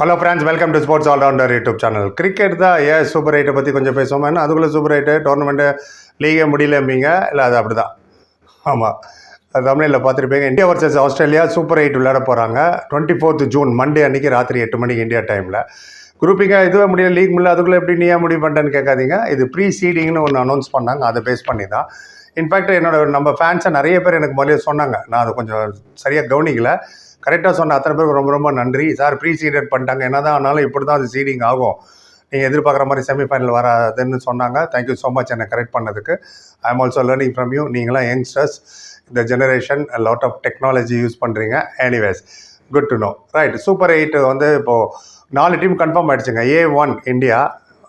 Hello friends welcome to sports allrounder YouTube channel cricket தான் ஏன் super எயிட்டை பற்றி கொஞ்சம் பேசுவோம்? ஏன்னா அதுக்குள்ளே சூப்பர் எயிட்டு டோர்னமெண்ட்டு லீகே முடியலம்பீங்க இல்லை அது அப்படி தான் ஆமாம் தமிழில் பார்த்துருப்பீங்க. India versus Australia super eight விளையாட போகிறாங்க டுவெண்ட்டி ஃபோர்த் ஜூன் மண்டே அன்றைக்கி ராத்திரி எட்டு மணிக்கு இந்தியா டைமில் குரூப்பிங்காக இதுவே முடியல லீக் முடியல அதுக்குள்ளே எப்படி நீயே முடிவு பண்ணிட்டேன்னு கேட்காதீங்க. இது ப்ரீ சீடிங்னு ஒன்று அனௌன்ஸ் பண்ணாங்க. அதை பேஸ் பண்ணி தான் இன்ஃபேக்ட் என்னோட நம்ம ஃபேன்ஸை நிறைய பேர் எனக்கு முதல்ல சொன்னாங்க. நான் அதை கொஞ்சம் சரியாக கவனிக்கலை. கரெக்டாக சொன்ன அத்தனை பேருக்கு ரொம்ப ரொம்ப நன்றி. சார் ப்ரீ சீடட் பண்ணிட்டாங்க. என்ன தான் ஆனாலும் இப்படி தான் அது சீடிங் ஆகும். நீங்கள் எதிர்பார்க்குற மாதிரி செமிஃபைனல் வராதுன்னு சொன்னாங்க. தேங்க்யூ ஸோ மச் என்னை கரெக்ட் பண்ணதுக்கு. I am also learning from you நீங்களாம் யங்ஸ்டர்ஸ் இந்த generation lot of technology use பண்ணுறீங்க anyways good to know right super eight வந்து இப்போது நாலு டீம் கன்ஃபார்ம் ஆகிடுச்சுங்க ஏ ஒன் இந்தியா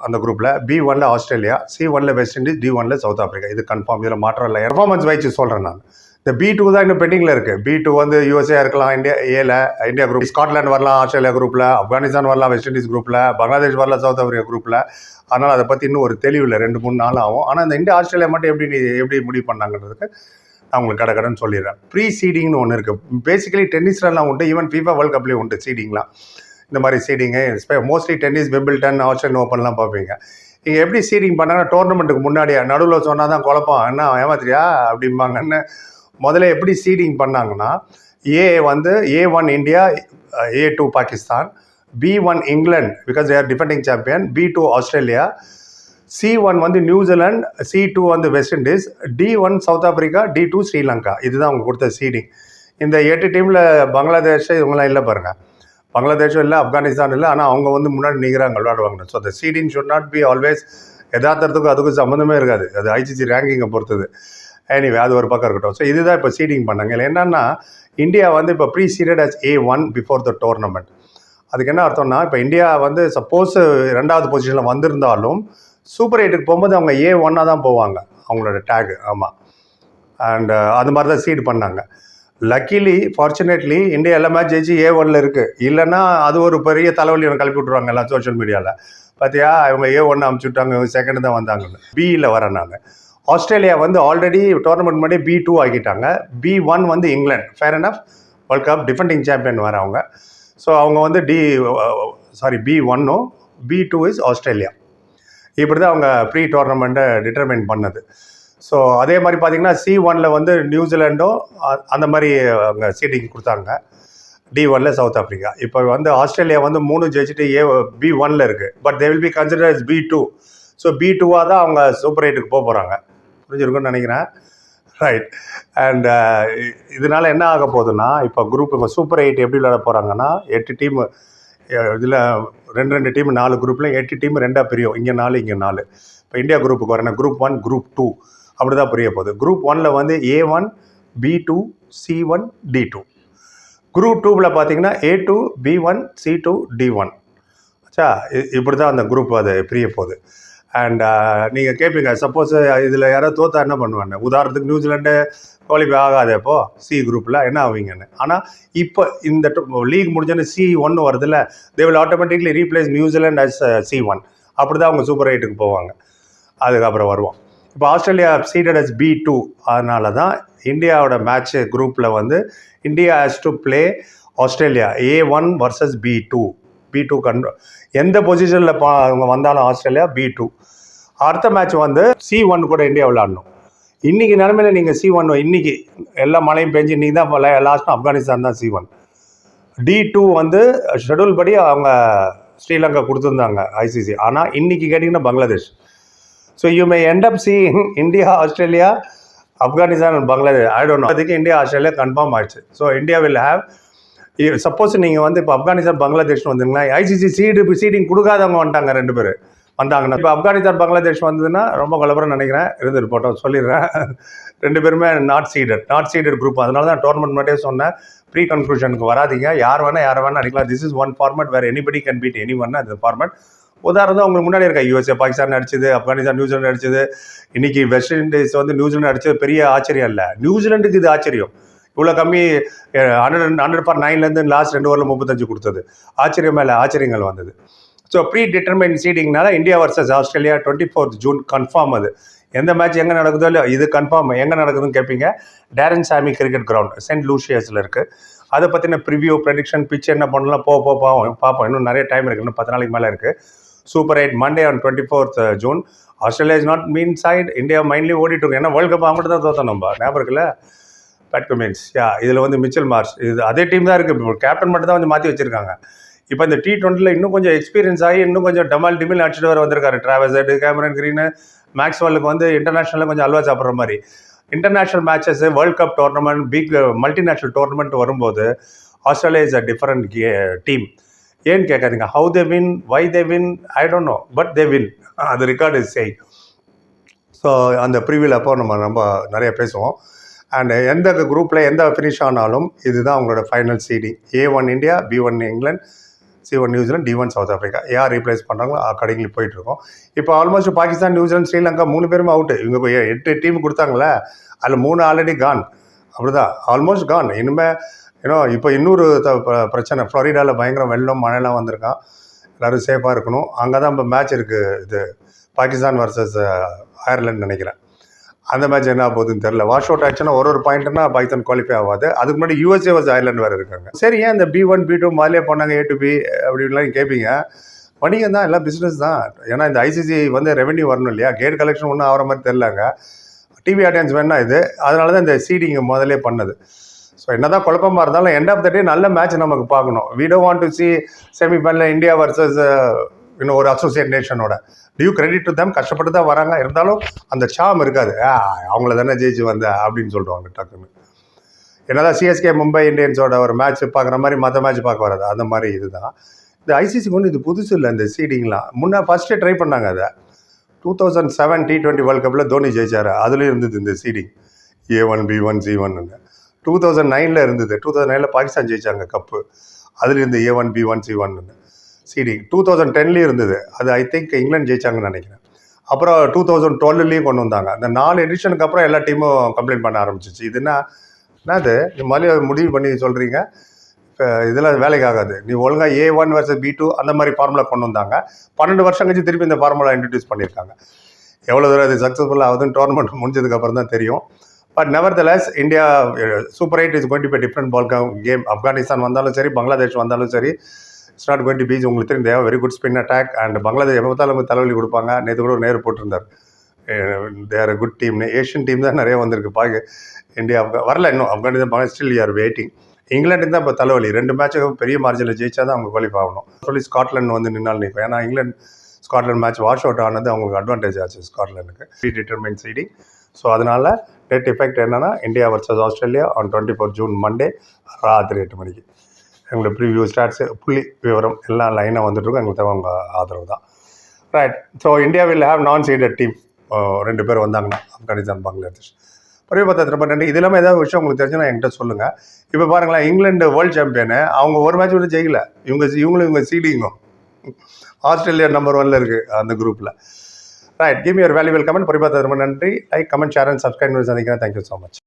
அந்த குரூப்பில் பி ஒன்ல ஆஸ்திரேலியா சி ஒன்ல வெஸ்ட் இண்டீஸ் டி ஒன்ல சவுத் ஆஃப்ரிக்கா இது கன்ஃபார்ம் இதில் மாற்றம் இல்லை. பெர்ஃபார்மன்ஸ் வைச்சு சொல்கிறேன் நான். இந்த பி டூ தான் இன்னும் பெண்டிங்கில் இருக்குது பி டூ வந்து யூஎஸ்ஏ இருக்கலாம் இந்தியா ஏல இந்தியா குரூப் ஸ்காட்லாண்ட் வரலாம் ஆஸ்திரேலியா குரூப்பில் ஆப்கானிஸ்தான் வரலாம் வெஸ்ட் இண்டீஸ் குரூப்பில் பங்களாதேஷ் வரலாம் சவுத் ஆஃப்ரிக்கா குரூப்பில் அதனால் அதை பற்றி இன்னும் ஒரு தெளிவு இல்லை. ரெண்டு மூணு நாள் ஆகும். ஆனால் இந்த இந்தியா ஆஸ்திரேலியா மட்டும் எப்படி நீ- எப்படி முடிவு பண்ணாங்கிறதுக்கு நான் உங்களுக்கு கடை கடன் சொல்லிடுறேன். ப்ரீ சீடிங்னு ஒன்று இருக்குது பேசிக்கலி டென்னிஸ்லாம் உண்டு. ஈவன் ஃபீஃபா வேர்ல்ட் கப்லேயும் உண்டு சீடிங்லாம் இந்த மாதிரி seeding mostly tennis Wimbledon Australian ஓப்பன்லாம் பார்ப்பீங்க. இங்கே எப்படி சீடிங் பண்ணாங்கன்னா டோர்னமெண்ட்டுக்கு முன்னாடியே நடுவில் சொன்னால் தான் குழப்பம். என்ன ஏமாத்திரியா அப்படிம்பாங்கன்னு முதல்ல எப்படி சீடிங் பண்ணாங்கன்னா ஏ வந்து A one India A two Pakistan B one England because their defending champion B two Australia C one வந்து நியூசிலாந்து சி டூ வந்து West Indies D one South Africa D two Sri Lanka இதுதான் அவங்க கொடுத்த seeding இந்த எட்டு டீமில் பங்களாதேஷ் இவங்களாம் இல்லை பாருங்கள் பங்களாதேஷும் இல்லை ஆப்கானிஸ்தான் இல்லை ஆனால் அவங்க வந்து முன்னாடி நிற்கிறாங்க விளையாடுவாங்க ஸோ அந்த seeding should not be always யதார்த்தத்துக்கும் அதுக்கும் சம்மந்தமே இருக்காது. அது ஐசிசி ரேங்கிங்கை பொறுத்தது. எனிவே அது ஒரு பக்கம் இருக்கட்டும். ஸோ இதுதான் இப்போ சீடிங் பண்ணாங்க. இல்லை என்னன்னா இந்தியா வந்து இப்போ pre seeded as A one before the tournament அதுக்கு என்ன அர்த்தம்னா இப்போ இந்தியா வந்து சப்போஸ் ரெண்டாவது பொசிஷனில் வந்திருந்தாலும் சூப்பர் எயிட்டுக்கு போகும்போது அவங்க ஏ ஒன்னாக தான் போவாங்க. அவங்களோட டேகு ஆமாம் அண்டு அது மாதிரி தான் சீட் பண்ணாங்க. லக்கிலி ஃபார்ச்சுனேட்லி இந்தியா எல்லா மேட்ச் ஜெயிச்சு ஏ ஒன்னில் இருக்குது இல்லைன்னா அது ஒரு பெரிய தலைவலி ஒன்று கிளப்பி விட்ருவாங்க எல்லாம் சோஷியல் மீடியாவில் பார்த்தியா இவங்க ஏ ஒன்று அமுச்சு விட்டாங்க இவங்க செகண்ட் தான் வந்தாங்கன்னு. பியில் வரேன் நான். ஆஸ்திரேலியா வந்து ஆல்ரெடி டோர்னமெண்ட் முன்னாடி பி டூ ஆகிட்டாங்க பி ஒன் வந்து England. Fair enough world cup defending champion வர அவங்க. ஸோ அவங்க வந்து டி சாரி பி ஒன்னும் பி டூ இஸ் ஆஸ்திரேலியா. இப்படி தான் அவங்க ப்ரீ டோர்னமெண்ட்டை டிட்டர்மைன் பண்ணது. ஸோ அதே மாதிரி பார்த்தீங்கன்னா சி ஒனில் வந்து நியூசிலாண்டும் அ- அந்த மாதிரி அவங்க சீட்டிங் கொடுத்தாங்க. டி ஒனில் சவுத் ஆஃப்ரிக்கா இப்போ வந்து ஆஸ்திரேலியா வந்து மூணு ஜெயிச்சுட்டு ஏ பி ஒன்ல இருக்குது but they will be consider B two so B டூவாக தான் அவங்க சூப்பர் எயிட்டுக்கு போக போகிறாங்க புரிஞ்சிருக்குன்னு நினைக்கிறேன். ரைட் அண்ட் இதனால் என்ன ஆக போகுதுன்னா இப்போ குரூப் இப்போ சூப்பர் எயிட் எப்படி விளையாட போகிறாங்கன்னா எட்டு டீம் இதில் ரெண்டு ரெண்டு டீம் நாலு குரூப்லேயும் எட்டு டீம் ரெண்டாக பிரியும். இங்கே நாலு இங்கே நாலு. இப்போ இந்தியா குரூப்புக்கு வரேன் குரூப் ஒன் குரூப் டூ அப்படி தான் புரிய போகுது. குரூப் ஒனில் வந்து A one B two C one D two group டூவில் பார்த்தீங்கன்னா A two B one C two D one ஆச்சா இப்படி தான் அந்த குரூப் அது பிரிய போகுது. அண்ட் uh, நீங்கள் கேட்பீங்க சப்போஸ் இதில் யாராவது தோத்தா என்ன பண்ணுவாங்க? உதாரணத்துக்கு நியூசிலாண்டு குவாலிஃபை ஆகாது இப்போ சி குரூப்பில் என்ன ஆவீங்கன்னு. ஆனால் இப்போ இந்த லீக் முடிஞ்சோன்னு சி ஒன்று வருதுல்ல they will automatically replace New Zealand as C one அப்படி தான் அவங்க சூப்பர் எயிட்டுக்கு போவாங்க. அதுக்கப்புறம் வருவோம். இப்போ Australia seeded as B two அதனால தான் இந்தியாவோட மேட்ச் குரூப்பில் வந்து India has to play Australia A one versus B two B two கன் எந்த பொசிஷனில் பா அவங்க வந்தாலும் ஆஸ்திரேலியா பி டூ அடுத்த மேட்ச் வந்து சி ஒன் கூட இந்தியா விளாடணும் இன்றைக்கி நிலமையில நீங்கள் சி ஒன் இன்னைக்கு எல்லா மழையும் பெஞ்சு இன்றைக்கி தான் லாஸ்ட்டும் ஆப்கானிஸ்தான் தான் சி ஒன் டி டூ வந்து ஷெடியூல் படி அவங்க ஸ்ரீலங்கா கொடுத்துருந்தாங்க ஐசிசி ஆனால் இன்றைக்கி கேட்டிங்கன்னா Bangladesh. So you may end up C India Australia Afghanistan and Bangladesh. I don't know அதுக்கு இந்தியா ஆஸ்திரேலியா கன்ஃபார்ம் ஆயிடுச்சு. So India will have suppose நீங்கள் வந்து இப்போ ஆப்கானிஸ்தான் பங்களாதேஷ் வந்தீங்கன்னா ஐசிசி சீடு சீடிங் கொடுக்காதவங்க வந்துட்டாங்க ரெண்டு பேர். வந்தாங்கன்னா இப்போ ஆப்கானிஸ்தான் பங்களாதேஷ் வந்ததுன்னா ரொம்ப கலவரம் நினைக்கிறேன். இருந்து போட்டோம் சொல்லிடுறேன். ரெண்டு பேருமே not seeded not seeded group அதனால தான் டோர்னமெண்ட் மட்டும் சொன்னேன். ப்ரீ கன்க்ளூஷனுக்கு வராதீங்க. யார் வேணால் யார் வேணால் அடிக்கலாம். திஸ் இஸ் ஒன் ஃபார்மேட் வேறு anybody can beat any one அந்த ஃபார்மேட் உதாரணம் உங்களுக்கு முன்னாடி இருக்க யூஎஸ்ஏ பாகிஸ்தான் அடிச்சது ஆப்கானிஸ்தான் நியூசிலாந்து அடிச்சது இன்னைக்கு வெஸ்ட் இண்டீஸ் வந்து நியூசிலாந்து அடிச்சது பெரிய ஆச்சரியம் இல்லை. நியூசிலாந்துக்கு இது ஆச்சரியம். இவ்வளோ கம்மி ஹண்ட்ரட் ஹண்ட்ரட் ஃபார் நைன்லேருந்து லாஸ்ட் ரெண்டு ஓவரில் முப்பத்தஞ்சு கொடுத்தது. ஆச்சரியம் மேலே ஆச்சரியங்கள் வந்தது. So pre determine சீடிங்னால India versus Australia twenty fourth June confirm அது. எந்த மேட்ச் எங்கே நடக்குதோ இல்லையோ இது கன்ஃபார்ம் எங்கே நடக்குதுன்னு கேட்பீங்க டேரன் சாமி கிரிக்கெட் கிரவுண்ட் சென்ட் லூஷியஸில் இருக்குது அதை பற்றின ப்ரிவியூ ப்ரெடிக்ஷன் பிச் என்ன பண்ணலாம் போ போ பார்ப்போம் பார்ப்போம். இன்னும் நிறைய டைம் இருக்குது இன்னும் பத்து நாளைக்கு மேலே இருக்குது super eight Monday on twenty fourth June Australia is not mean side India மைண்ட்லேயும் ஓடிட்டு இருக்கு. ஏன்னா வேர்ல்டு கப் அவங்கள்ட்ட தான் தோத்தோம் நம்ம ஞாபகம் இருக்குல்ல? பேட் கமின்ஸ் யா இதில் வந்து மிச்சல் மார்ஸ் இது அதே டீம் தான் இருக்குது கேப்டன் மட்டும் தான் கொஞ்சம் மாற்றி வச்சிருக்காங்க. இப்போ இந்த டி டுவெண்ட்டியில் இன்னும் கொஞ்சம் எக்ஸ்பீரியன்ஸ் ஆகி இன்னும் கொஞ்சம் டமால் டிமில் அடிச்சுட்டு வர வந்திருக்காரு. டிராவல்ஸ் கேமரன் கிரீனு மேக்ஸ்வெல்லுக்கு வந்து இன்டர்நேஷனலில் கொஞ்சம் அல்வா சாப்பிட்ற மாதிரி. International matches world cup tournament big multinational tournament வரும்போது Australia is a different team ஏன்னு கேட்காதீங்க? How they win why they win I don't know but they win அது ரெக்கார்டு இஸ் செய் ஸோ அந்த ப்ரீவியூவில் அப்போ நம்ம ரொம்ப நிறைய பேசுவோம். அண்ட் எந்த குரூப்பில் எந்த ஃபினிஷ் ஆனாலும் இதுதான் அவங்களோட final CD A one India B one England C one New Zealand D one South Africa யார் ரீப்ளேஸ் பண்ணுறாங்களோ கடைங்களுக்கு போயிட்டுருக்கோம் இப்போ ஆல்மோஸ்ட் பாகிஸ்தான் நியூசிலாந்து ஸ்ரீலங்கா மூணு பேருமே அவுட்டு இவங்க போய் எட்டு டீம் கொடுத்தாங்களே அதில் மூணு ஆல்ரெடி கான் அப்படிதான். ஆல்மோஸ்ட் கான் இனிமேல் ஏன்னோ இப்போ இன்னொரு த ப- பிரச்சனை. ஃப்ளோரிடாவில் பயங்கர வெள்ளம் மழைலாம் வந்திருக்கான் எல்லோரும் சேஃபாக இருக்கணும். அங்கே தான் இப்போ மேட்ச் இருக்குது இது பாகிஸ்தான் வர்சஸ் அயர்லாந்து நினைக்கிறேன். அந்த மேட்ச் என்ன போகுதுன்னு தெரியல. வாஷ் அவுட் ஆச்சுன்னா ஒரு ஒரு பாயிண்ட்னா பாகிஸ்தான் குவாலிஃபை ஆகாது. அதுக்கு முன்னாடி யூஎஸ்ஏ வாஸ் அயர்லாந்து வேறு இருக்காங்க. சரி ஏன் இந்த பி ஒன் பி டூ மாதிரியே போனாங்க ஏ டு பி அப்படின்லாம் கேட்பீங்க வணிகம் தான் எல்லாம் பிஸ்னஸ் தான். ஏன்னா இந்த ஐசிசி வந்து ரெவென்யூ வரணும் இல்லையா? கேட் கலெக்ஷன் ஒன்றும் ஆகிற மாதிரி தெரிலங்க டிவி ஆடியன்ஸ் வேணா இது. அதனால தான் இந்த சீடிங் முதல்லே பண்ணது. ஸோ என்ன தான் குழப்பமாக இருந்தாலும் எண்ட் ஆஃப் த டே நல்ல மேட்ச் நமக்கு பார்க்கணும். We want to see semifinal India versus இன்னும் ஒரு அசோசியேட் நேஷனோட டியூ கிரெடிட் டு தம் கஷ்டப்பட்டு தான் வராங்க. இருந்தாலும் அந்த சாம் இருக்காது. ஆ, அவங்கள தானே ஜெயிச்சு வந்த அப்படின்னு சொல்லுவாங்க டக்குன்னு. என்னதான் சிஎஸ்கே மும்பை இந்தியன்ஸோட ஒரு மேட்ச் பார்க்குற மாதிரி மற்ற மேட்ச் பார்க்க வராது. அந்த மாதிரி இதுதான். இந்த ஐசிசிக்கு ஒன்று இது புதுசு இல்லை இந்த சீடிங்லாம் முன்னே ஃபஸ்ட்டே ட்ரை பண்ணாங்க அதை. Two thousand seven T twenty world கப்பில் தோனி ஜெயிச்சார். அதுலேயும் இருந்தது இந்த seeding A one B one C ஒன்னு டூ தௌசண்ட் நைனில் இருந்தது. டூ தௌசண்ட் நைனில் பாகிஸ்தான் ஜெயிச்சாங்க கப்பு அதுலேருந்து A one B one C ஒன்னு சிடி டூ தௌசண்ட் டென்லேயும் இருந்தது. அது ஐ திங்க் இங்கிலாந்து ஜெயிச்சாங்கன்னு நினைக்கிறேன். அப்புறம் டூ தௌசண்ட் டுவெல்லையும் கொண்டு வந்தாங்க. அந்த நாலு எடிஷனுக்கு அப்புறம் எல்லா டீமும் கம்ப்ளைண்ட் பண்ண ஆரம்பிச்சிச்சு. இது என்ன என்னது? இது மாதிரி முடிவு பண்ணி சொல்கிறீங்க இதெல்லாம் வேலைக்கு ஆகாது. நீ ஒழுங்காக A one versus B two அந்த மாதிரி ஃபார்முலா கொண்டு வந்தாங்க. பன்னெண்டு வருஷம் கழிச்சு திருப்பி இந்த ஃபார்முலா இன்ட்ரடியூஸ் பண்ணியிருக்காங்க. எவ்வளோ தூரம் அது சக்ஸஸ்ஃபுல் ஆகுதுன்னு டோர்னமெண்ட் முடிஞ்சதுக்கப்புறம் தான் தெரியும். But nevertheless India super eight is going to be different ball game Afghanistan வந்தாலும் சரி பங்களாதேஷ் வந்தாலும் சரி it's not going to beach உங்களுக்கு தெரியும் தேவை very good spin attack and Bangladesh எப்போ பார்த்தாலும் தலைவலி கொடுப்பாங்க. நேற்று கூட ஒரு நேரு போட்டிருந்தார். தேர் குட் டீம்னு ஏஷியன் டீம் தான் நிறைய வந்திருக்கு. பாக்க இந்தியா ஆப்கா வரல இன்னும். ஆப்கானிஸ்தான் ஸ்டில் யார் வெயிட்டிங் இங்கிலாந்து தான் இப்போ தலைவலி. ரெண்டு மேட்சுக்கும் பெரிய மார்ஜினில் ஜெயிச்சா தான் அவங்க குவாலிஃபை ஆகணும். சொல்லி ஸ்காட்லாண்ட் வந்து நின்னால் நிற்கும் ஏன்னா England Scotland match wash out ஆனது அவங்களுக்கு அட்வான்டேஜ் ஆச்சு ஸ்காட்லாண்டுக்கு ப்ரீ டிட்டர்மைன் சீடிங் ஸோ அதனால் டேட் எஃபெக்ட் என்னென்னா India versus Australia on twenty four June Monday ராத்திரி எட்டு மணிக்கு. எங்களோட ப்ரிவியூ ஸ்டாட்ஸு புள்ளி விவரம் எல்லாம் லைனாக வந்துட்டுருக்கும் எங்களுக்கு தேவை உங்கள் ஆதரவு தான். Right so India will have non seeded team ரெண்டு பேர் வந்தாங்கன்னா ஆப்கானிஸ்தான் பங்களாதேஷ். பரிவு பார்த்தா திரும்ப நன்றி இது இல்லாமல் ஏதாவது விஷயம் உங்களுக்கு தெரிஞ்சுன்னா என்கிட்ட சொல்லுங்கள் இப்போ பாருங்களேன் இங்கிலாந்து வேர்ல்டு சாம்பியனு அவங்க ஒரு மேட்ச் கூட ஜெயிக்கல. இவங்க இவங்களும் இவங்க சீடிங்கும் ஆஸ்திரேலியா நம்பர் ஒன்ல இருக்குது அந்த குரூப்பில் right give your valuable comment பரிபாத்த ரொம்ப நன்றி. Like comment share and subscribe சந்திக்கிறேன். Thank you so much